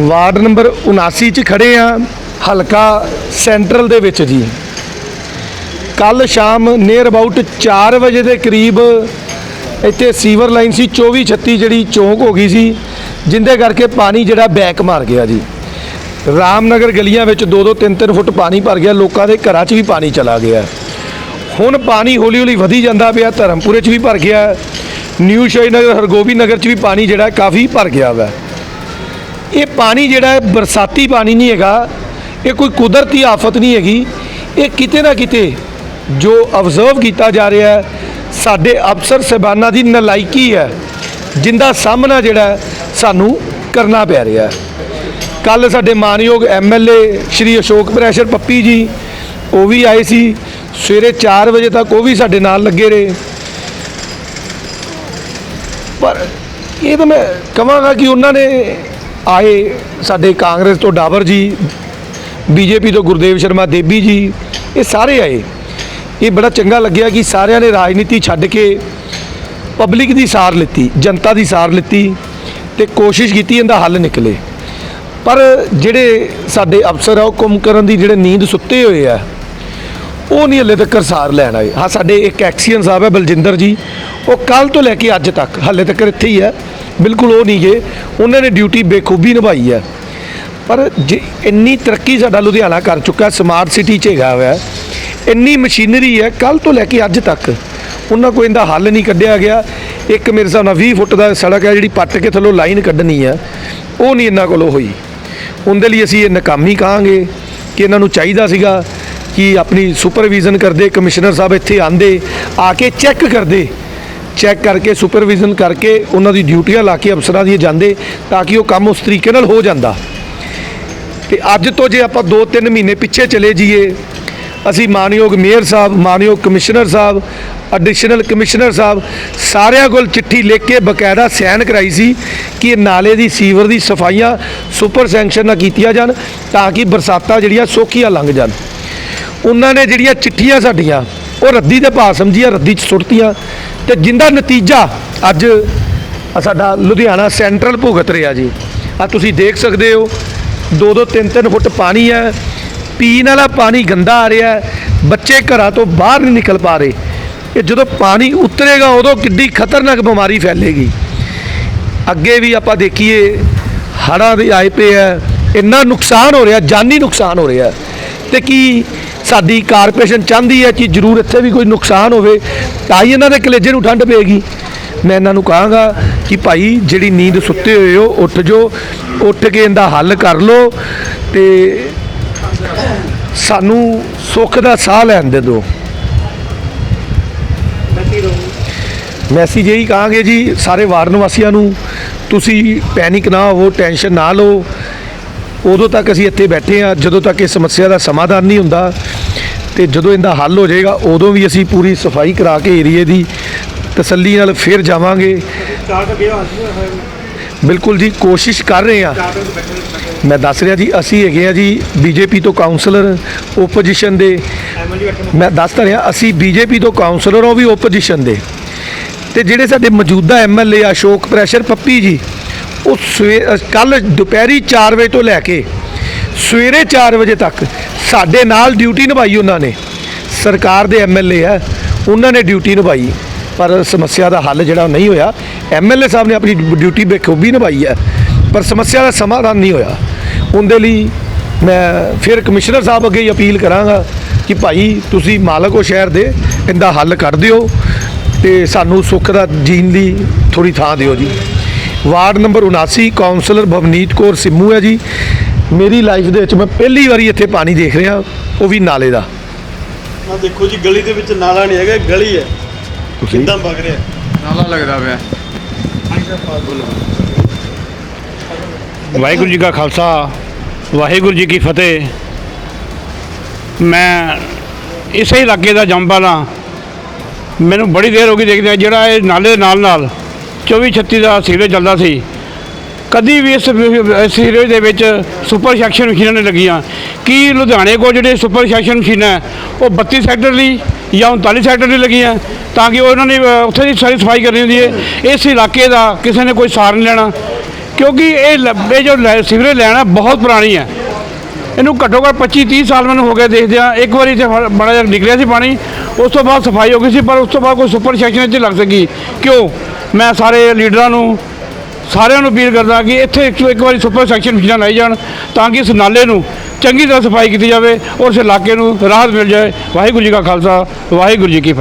Ward number 79 ਚ ਖੜੇ ਆ, ਹਲਕਾ ਸੈਂਟਰਲ ਦੇ ਵਿੱਚ ਜੀ। ਕੱਲ ਸ਼ਾਮ ਨੀਅਰ ਅਬਾਊਟ 4 ਵਜੇ ਦੇ ਕਰੀਬ ਇੱਥੇ ਸੀਵਰ ਲਾਈਨ ਸੀ 24 36 ਜਿਹੜੀ ਚੌਂਕ ਹੋ ਗਈ ਸੀ, ਜਿੰਦੇ ਕਰਕੇ ਪਾਣੀ ਜਿਹੜਾ ਬੈਕ ਮਾਰ ਗਿਆ ਜੀ। ਰਾਮਨਗਰ ਗਲੀਆਂ ਵਿੱਚ 2-2 3-3 ਫੁੱਟ ਪਾਣੀ ਭਰ ਗਿਆ, ਲੋਕਾਂ ਦੇ ਘਰਾਂ 'ਚ ਵੀ ਪਾਣੀ ਚਲਾ ਗਿਆ। ਹੁਣ ਪਾਣੀ ਹੌਲੀ ਹੌਲੀ ਵਧੀ ਜਾਂਦਾ ਪਿਆ, ਧਰਮਪੁਰੇ 'ਚ ਵੀ ਭਰ ਗਿਆ, ਨਿਊ ਸ਼ਾਹੀ ਨਗਰ ਹਰਗੋਬੀ ਨਗਰ 'ਚ ਵੀ ਪਾਣੀ ਜਿਹੜਾ ਕਾਫੀ ਭਰ ਗਿਆ ਵਾ। ਇਹ ਪਾਣੀ ਜਿਹੜਾ ਬਰਸਾਤੀ ਪਾਣੀ ਨਹੀਂ ਹੈਗਾ, ਇਹ ਕੋਈ ਕੁਦਰਤੀ ਆਫਤ ਨਹੀਂ ਹੈਗੀ। ਇਹ ਕਿਤੇ ਨਾ ਕਿਤੇ ਜੋ ਅਬਜ਼ਰਵ ਕੀਤਾ ਜਾ ਰਿਹਾ ਹੈ, ਸਾਡੇ ਅਫਸਰ ਸਹਿਬਾਨਾਂ ਦੀ ਨਲਾਇਕੀ ਹੈ, ਜਿੰਦਾ ਸਾਹਮਣਾ ਜਿਹੜਾ ਸਾਨੂੰ ਕਰਨਾ ਪੈ ਰਿਹਾ ਹੈ। ਕੱਲ ਸਾਡੇ ਮਾਨਯੋਗ ਐਮਐਲਏ ਸ਼੍ਰੀ ਅਸ਼ੋਕ ਪ੍ਰੈਸ਼ਰ ਪੱਪੀ ਜੀ, ਉਹ ਵੀ ਆਏ ਸੀ। ਸਵੇਰੇ 4 ਵਜੇ ਤੱਕ ਉਹ ਵੀ ਸਾਡੇ ਨਾਲ ਲੱਗੇ ਰਹੇ। ਪਰ ਇਹ ਤਾਂ ਮੈਂ ਕਹਾਂਗਾ ਕਿ ਉਹਨਾਂ ਨੇ ਆਏ ਸਾਡੇ ਕਾਂਗਰਸ ਤੋਂ ਡਾਬਰ ਜੀ, ਬੀਜੇਪੀ ਤੋਂ ਗੁਰਦੇਵ ਸ਼ਰਮਾ, ਦੇਬੀ ਜੀ, ਇਹ ਸਾਰੇ ਆਏ। ਇਹ ਬੜਾ ਚੰਗਾ ਲੱਗਿਆ ਕਿ ਸਾਰਿਆਂ ਨੇ ਰਾਜਨੀਤੀ ਛੱਡ ਕੇ ਪਬਲਿਕ ਦੀ ਸਾਰ ਲਿੱਤੀ, ਜਨਤਾ ਦੀ ਸਾਰ ਲਿੱਤੀ ਤੇ ਕੋਸ਼ਿਸ਼ ਕੀਤੀ ਇਹਦਾ ਹੱਲ ਨਿਕਲੇ। ਪਰ ਜਿਹੜੇ ਸਾਡੇ ਅਫਸਰ ਆ, ਉਹ ਕੰਮ ਕਰਨ ਦੀ ਜਿਹੜੇ ਨੀਂਦ ਸੁੱਤੇ ਹੋਏ ਆ, ਉਹ ਨਹੀਂ ਹਲੇ ਤੱਕ ਸਾਰ ਲੈਣ ਆਏ। ਹਾਂ, ਸਾਡੇ ਇੱਕ ਐਕਸੀਅਨ ਸਾਹਿਬ ਹੈ ਬਲਜਿੰਦਰ ਜੀ, ਉਹ ਕੱਲ ਤੋਂ ਲੈ ਕੇ ਅੱਜ ਤੱਕ, ਹਲੇ ਤੱਕ ਇੱਥੇ ਹੀ ਹੈ ਬਿਲਕੁਲ ਉਹ ਨਹੀਂ ਗਏ। ਉਹਨਾਂ ਨੇ ਡਿਊਟੀ ਬੇਖੂਬੀ ਨਿਭਾਈ ਹੈ। ਪਰ ਜੇ ਇੰਨੀ ਤਰੱਕੀ ਸਾਡਾ ਲੁਧਿਆਣਾ ਕਰ ਚੁੱਕਾ ਸਮਾਰਟ ਸਿਟੀ 'ਚ ਹੈਗਾ ਹੋਇਆ ਇੰਨੀ ਮਸ਼ੀਨਰੀ ਹੈ ਕੱਲ ਤੋਂ ਲੈ ਕੇ ਅੱਜ ਤੱਕ ਉਹਨਾਂ ਕੋਈ ਇਹਦਾ ਹੱਲ ਨਹੀਂ ਕੱਢਿਆ ਗਿਆ। ਇੱਕ ਮੇਰੇ ਹਿਸਾਬ ਨਾਲ 20 ਫੁੱਟ ਦਾ ਸੜਕ ਹੈ ਜਿਹੜੀ ਪੱਟ ਕੇ ਥੱਲੋਂ ਲਾਈਨ ਕੱਢਣੀ ਹੈ। ਉਹ ਨਹੀਂ ਇਹਨਾਂ ਕੋਲੋਂ ਹੋਈ। ਉਹਦੇ ਲਈ ਅਸੀਂ ਇਹ ਨਾਕਾਮੀ ਕਹਾਂਗੇ ਕਿ ਇਹਨਾਂ ਨੂੰ ਚਾਹੀਦਾ ਸੀਗਾ ਕਿ ਆਪਣੀ ਸੁਪਰਵਿਜ਼ਨ ਕਰਦੇ ਕਮਿਸ਼ਨਰ ਸਾਹਿਬ ਇੱਥੇ ਆਂਦੇ ਆ ਕੇ ਚੈੱਕ ਕਰਦੇ ਚੈੱਕ ਕਰਕੇ ਸੁਪਰਵਿਜ਼ਨ ਕਰਕੇ ਉਹਨਾਂ ਦੀ ਡਿਊਟੀਆਂ ਲਾ ਕੇ ਅਫਸਰਾਂ ਦੀਆਂ ਜਾਂਦੇ ਤਾਂ ਕਿ ਉਹ ਕੰਮ ਉਸ ਤਰੀਕੇ ਨਾਲ ਹੋ ਜਾਂਦਾ। ਤੇ ਅੱਜ ਤੋਂ ਜੇ ਆਪਾਂ 2-3 ਮਹੀਨੇ ਪਿੱਛੇ ਚਲੇ ਜਾਈਏ, ਅਸੀਂ ਮਾਨਯੋਗ ਮੇਅਰ ਸਾਹਿਬ, ਮਾਨਯੋਗ ਕਮਿਸ਼ਨਰ ਸਾਹਿਬ ਐਡੀਸ਼ਨਲ ਕਮਿਸ਼ਨਰ ਸਾਹਿਬ, ਸਾਰਿਆਂ ਕੋਲ ਚਿੱਠੀ ਲਿਖ ਕੇ ਬਕਾਇਦਾ ਸਾਈਨ ਕਰਾਈ ਸੀ ਕਿ ਇਹ ਨਾਲੇ ਦੀ, ਸੀਵਰ ਦੀ ਸਫਾਈਆਂ ਸੁਪਰ ਸੈਂਕਸ਼ਨ ਨਾਲ ਕੀਤੀਆਂ ਜਾਣ ਤਾਂ ਕਿ ਬਰਸਾਤਾਂ ਜਿਹੜੀਆਂ ਸੌਖੀਆਂ ਲੰਘ ਜਾਣ। ਉਹਨਾਂ ਨੇ ਜਿਹੜੀਆਂ ਚਿੱਠੀਆਂ ਸਾਡੀਆਂ ਉਹ ਰੱਦੀ ਦੇ ਭਾਅ ਸਮਝੀਆਂ ਰੱਦੀ 'ਚ ਸੁੱਟਤੀਆਂ ਤੇ ਜਿੰਦਾ ਨਤੀਜਾ ਅੱਜ ਸਾਡਾ ਲੁਧਿਆਣਾ ਸੈਂਟਰਲ ਭੁਗਤ ਰਿਹਾ ਜੀ। ਆ ਤੁਸੀਂ ਦੇਖ ਸਕਦੇ ਹੋ, ਦੋ ਦੋ ਤਿੰਨ ਤਿੰਨ ਫੁੱਟ ਪਾਣੀ ਹੈ, ਪੀਣ ਵਾਲਾ ਪਾਣੀ ਗੰਦਾ ਆ ਰਿਹਾ ਬੱਚੇ ਘਰਾਂ ਤੋਂ ਬਾਹਰ ਨਹੀਂ ਨਿਕਲ ਪਾ ਰਹੇ। ਇਹ ਜਦੋਂ ਪਾਣੀ ਉਤਰੇਗਾ, ਉਦੋਂ ਕਿੱਡੀ ਖਤਰਨਾਕ ਬਿਮਾਰੀ ਫੈਲੇਗੀ। ਅੱਗੇ ਵੀ ਆਪਾਂ ਦੇਖੀਏ, ਹੜ੍ਹਾਂ ਦੇ ਆਏ ਪਏ ਹੈ ਇੰਨਾ ਨੁਕਸਾਨ ਹੋ ਰਿਹਾ, ਜਾਨੀ ਨੁਕਸਾਨ ਹੋ ਰਿਹਾ। ਤੇ ਕੀ ਸਾਡੀ ਕਾਰਪੋਰੇਸ਼ਨ ਚਾਹੁੰਦੀ ਹੈ ਕਿ ਜ਼ਰੂਰ ਇੱਥੇ ਵੀ ਕੋਈ ਨੁਕਸਾਨ ਹੋਵੇ, ਤਾਂ ਹੀ ਇਹਨਾਂ ਦੇ ਕਲੇਜੇ ਨੂੰ ਠੰਡ ਪਏਗੀ। ਮੈਂ ਇਹਨਾਂ ਨੂੰ ਕਹਾਂਗਾ ਕਿ ਭਾਈ, ਜਿਹੜੀ ਨੀਂਦ ਸੁੱਤੇ ਹੋਏ ਹੋ, ਉੱਠ ਜੋ ਉੱਠ ਕੇ ਇਹਦਾ ਹੱਲ ਕਰ ਲਓ ਤੇ ਸਾਨੂੰ ਸੁੱਖ ਦਾ ਸਾਹ ਲੈਣ ਦੇ ਦਿਓ। ਮੈਸੇਜ ਇਹੀ ਕਹਾਂਗੇ ਜੀ, ਸਾਰੇ ਵਾਰਡ ਨਿਵਾਸੀਆਂ ਨੂੰ, ਤੁਸੀਂ ਪੈਨਿਕ ਨਾ ਹੋਵੋ, ਟੈਨਸ਼ਨ ਨਾ ਲਓ। ਉਦੋਂ ਤੱਕ ਅਸੀਂ ਇੱਥੇ ਬੈਠੇ ਆ ਜਦੋਂ ਤੱਕ ਇਹ ਸਮੱਸਿਆ ਦਾ ਸਮਾਧਾਨ ਨਹੀਂ ਹੁੰਦਾ ਤੇ ਜਦੋਂ ਇਹਦਾ ਹੱਲ ਹੋ ਜਾਏਗਾ, ਉਦੋਂ ਵੀ ਅਸੀਂ ਪੂਰੀ ਸਫ਼ਾਈ ਕਰਾ ਕੇ ਏਰੀਏ ਦੀ ਤਸੱਲੀ ਨਾਲ ਫਿਰ ਜਾਵਾਂਗੇ। ਬਿਲਕੁਲ ਜੀ, ਕੋਸ਼ਿਸ਼ ਕਰ ਰਹੇ ਆ ਮੈਂ ਦੱਸ ਰਿਹਾ ਜੀ, ਅਸੀਂ ਹੈਗੇ ਆ ਜੀ ਬੀਜੇਪੀ ਤੋਂ ਕਾਉਂਸਲਰ ਓਪੋਜੀਸ਼ਨ ਦੇ। ਮੈਂ ਦੱਸ ਤਾਂ ਰਿਹਾ, ਅਸੀਂ ਬੀਜੇਪੀ ਤੋਂ ਕਾਉਂਸਲਰ ਉਹ ਵੀ ਓਪੋਜੀਸ਼ਨ ਦੇ। ਤੇ ਜਿਹੜੇ ਸਾਡੇ ਮੌਜੂਦਾ ਐਮਐਲਏ ਅਸ਼ੋਕ ਪ੍ਰੈਸ਼ਰ ਪੱਪੀ ਜੀ, ਉਹ ਕੱਲ ਦੁਪਹਿਰੀ 4 ਵਜੇ ਤੋਂ ਲੈ ਕੇ ਸਵੇਰੇ 4 ਵਜੇ ਤੱਕ ਸਾਡੇ ਨਾਲ ਡਿਊਟੀ ਨਿਭਾਈ ਉਹਨਾਂ ਨੇ। ਸਰਕਾਰ ਦੇ ਐਮਐਲਏ ਆ ਉਹਨਾਂ ਨੇ ਡਿਊਟੀ ਨਿਭਾਈ। ਪਰ ਸਮੱਸਿਆ ਦਾ ਹੱਲ ਜਿਹੜਾ ਨਹੀਂ ਹੋਇਆ। ਐਮਐਲਏ ਸਾਹਿਬ ਨੇ ਆਪਣੀ ਡਿਊਟੀ ਬਖੂਬੀ ਨਿਭਾਈ ਹੈ, ਪਰ ਸਮੱਸਿਆ ਦਾ ਸਮਾਧਾਨ ਨਹੀਂ ਹੋਇਆ। ਉਹਦੇ ਲਈ ਮੈਂ ਫਿਰ ਕਮਿਸ਼ਨਰ ਸਾਹਿਬ ਅੱਗੇ ਅਪੀਲ ਕਰਾਂਗਾ ਕਿ ਭਾਈ ਤੁਸੀਂ ਮਾਲਕ ਹੋ ਸ਼ਹਿਰ ਦੇ, ਇਹਦਾ ਹੱਲ ਕਰ ਦਿਓ ਤੇ ਸਾਨੂੰ ਸੁੱਖ ਦਾ ਜੀਣ ਦੀ ਥੋੜੀ ਥਾਂ ਦਿਓ ਜੀ। Ward number 79 councillor Bhavneet Kaur Simmu ਹੈ ਜੀ। ਮੇਰੀ ਲਾਈਫ ਦੇ ਵਿੱਚ ਮੈਂ ਪਹਿਲੀ ਵਾਰੀ ਇੱਥੇ ਪਾਣੀ ਦੇਖ ਰਿਹਾ ਉਹ ਵੀ ਨਾਲੇ ਦਾ। ਆ ਦੇਖੋ ਜੀ ਗਲੀ ਦੇ ਵਿੱਚ ਨਾਲਾ ਨਹੀਂ ਹੈਗਾ ਗਲੀ ਹੈ। ਤੁਸੀਂ? ਕਿੱਦਾਂ ਵਗ ਰਿਹਾ? ਨਾਲਾ ਲੱਗਦਾ ਪਿਆ। ਵਾਹਿਗੁਰੂ ਜੀ ਕਾ ਖਾਲਸਾ ਵਾਹਿਗੁਰੂ ਜੀ ਕੀ ਫਤਿਹ। ਮੈਂ ਇਸੇ ਇਲਾਕੇ ਦਾ ਜੰਮਵਾਲਾ ਮੈਨੂੰ ਬੜੀ ਦੇਰ ਹੋ ਗਈ ਦੇਖਦੇ ਜਿਹੜਾ ਇਹ ਨਾਲੇ ਦੇ ਨਾਲ ਨਾਲ 24 36 ਦਾ ਸੀਵਰੇਜ ਚੱਲਦਾ ਸੀ। ਕਦੀ ਵੀ ਇਸ ਇਸ ਸੀਵਰੇਜ ਦੇ ਵਿੱਚ ਸੁਪਰ ਸੈਕਸ਼ਨ ਮਸ਼ੀਨਾਂ ਨੇ ਲੱਗੀਆਂ। ਕੀ ਲੁਧਿਆਣੇ ਕੋਲ ਜਿਹੜੇ ਸੁਪਰ ਸੈਕਸ਼ਨ ਮਸ਼ੀਨਾਂ ਹੈ, ਉਹ 32 ਸੈਕਟਰ ਲਈ ਜਾਂ 39 ਸੈਕਟਰ ਲਈ ਲੱਗੀਆਂ ਤਾਂ ਕਿ ਉਹਨਾਂ ਨੇ ਉੱਥੇ ਦੀ ਸਾਰੀ ਸਫ਼ਾਈ ਕਰਨੀ ਹੁੰਦੀ ਹੈ। ਇਸ ਇਲਾਕੇ ਦਾ ਕਿਸੇ ਨੇ ਕੋਈ ਸਾਰ ਨਹੀਂ ਲੈਣਾ ਕਿਉਂਕਿ ਇਹ ਲ- ਇਹ ਜੋ ਲੈ- ਸੀਵਰੇਜ ਲੈਣਾ ਬਹੁਤ ਪੁਰਾਣੀ ਹੈ। ਇਹਨੂੰ ਘੱਟੋ ਘੱਟ 25 30 ਸਾਲ ਮੈਨੂੰ ਹੋ ਗਏ ਦੇਖਦਿਆਂ ਇੱਕ ਵਾਰੀ ਇੱਥੇ ਬੜਾ ਜਿਹਾ ਨਿਕਲਿਆ ਸੀ ਪਾਣੀ ਉਸ ਤੋਂ ਬਾਅਦ ਸਫ਼ਾਈ ਹੋ ਗਈ ਸੀ ਪਰ ਉਸ ਤੋਂ ਬਾਅਦ ਕੋਈ ਸੁਪਰ ਸੈਕਸ਼ਨ ਇੱਥੇ ਲੱਗ ਸਕੀ। ਕਿਉਂ? ਮੈਂ ਸਾਰੇ ਲੀਡਰਾਂ ਨੂੰ ਸਾਰਿਆਂ ਨੂੰ ਅਪੀਲ ਕਰਦਾ ਕਿ ਇੱਥੇ ਇੱਕ ਇੱਕ ਵਾਰੀ ਸੁਪਰ ਸੈਕਸ਼ਨ ਮਸ਼ੀਨਾਂ ਲਾਈ ਜਾਣ ਤਾਂ ਕਿ ਇਸ ਨਾਲੇ ਨੂੰ ਚੰਗੀ ਤਰ੍ਹਾਂ ਸਫ਼ਾਈ ਕੀਤੀ ਜਾਵੇ ਔਰ ਇਸ ਇਲਾਕੇ ਨੂੰ ਰਾਹਤ ਮਿਲ ਜਾਏ। ਵਾਹਿਗੁਰੂ ਜੀ ਕਾ ਖਾਲਸਾ, ਵਾਹਿਗੁਰੂ ਜੀ ਕੀ ਫਤਿਹ।